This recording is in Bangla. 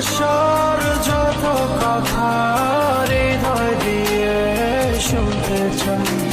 ভালোবাসার যত কথা হৃদয় দিয়ে শুনতে চাই।